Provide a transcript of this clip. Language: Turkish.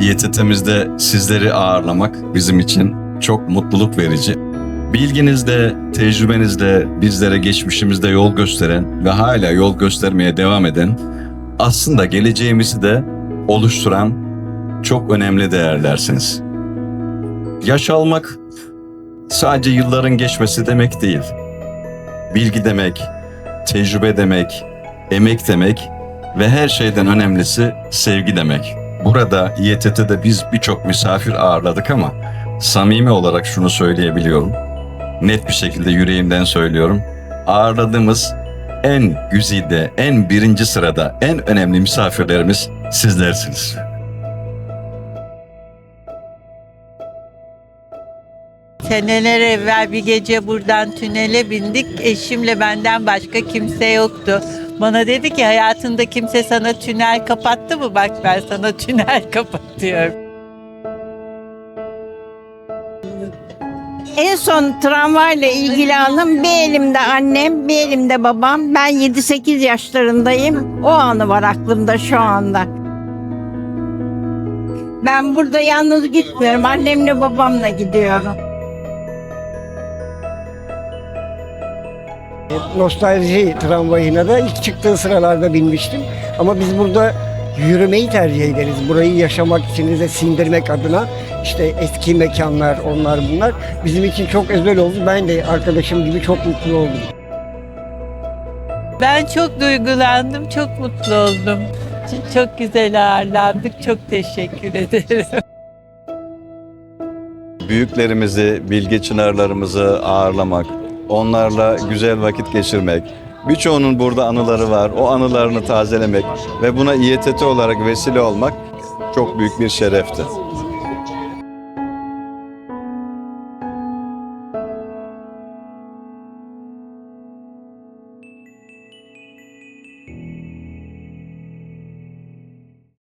İETT'mizde sizleri ağırlamak bizim için çok mutluluk verici. Bilginizle, tecrübenizle bizlere geçmişimizde yol gösteren ve hala yol göstermeye devam eden, aslında geleceğimizi de oluşturan çok önemli değerlersiniz. Yaş almak sadece yılların geçmesi demek değil. Bilgi demek, tecrübe demek, emek demek ve her şeyden önemlisi sevgi demek. Burada İETT'de biz birçok misafir ağırladık ama samimi olarak şunu söyleyebiliyorum. Net bir şekilde yüreğimden söylüyorum. Ağırladığımız en güzide, en birinci sırada, en önemli misafirlerimiz sizlersiniz. Seneler evvel bir gece buradan tünele bindik. Eşimle benden başka kimse yoktu. Bana dedi ki hayatında kimse sana tünel kapattı mı? Bak ben sana tünel kapatıyorum. En son tramvayla ilgili anım bir elimde annem, bir elimde babam. Ben 7-8 yaşlarındayım. O anı var aklımda şu anda. Ben burada yalnız gitmiyorum. Annemle babamla gidiyorum. Nostalji tramvayına da ilk çıktığı sıralarda binmiştim. Ama biz burada yürümeyi tercih ederiz. Burayı yaşamak, içinize sindirmek adına işte eski mekanlar, onlar bunlar bizim için çok özel oldu. Ben de arkadaşım gibi çok mutlu oldum. Ben çok duygulandım, çok mutlu oldum. Çok güzel ağırlandık. Çok teşekkür ederim. büyüklerimizi, bilge çınarlarımızı ağırlamak, onlarla güzel vakit geçirmek, birçoğunun burada anıları var. O anılarını tazelemek ve buna İETT olarak vesile olmak çok büyük bir şerefti.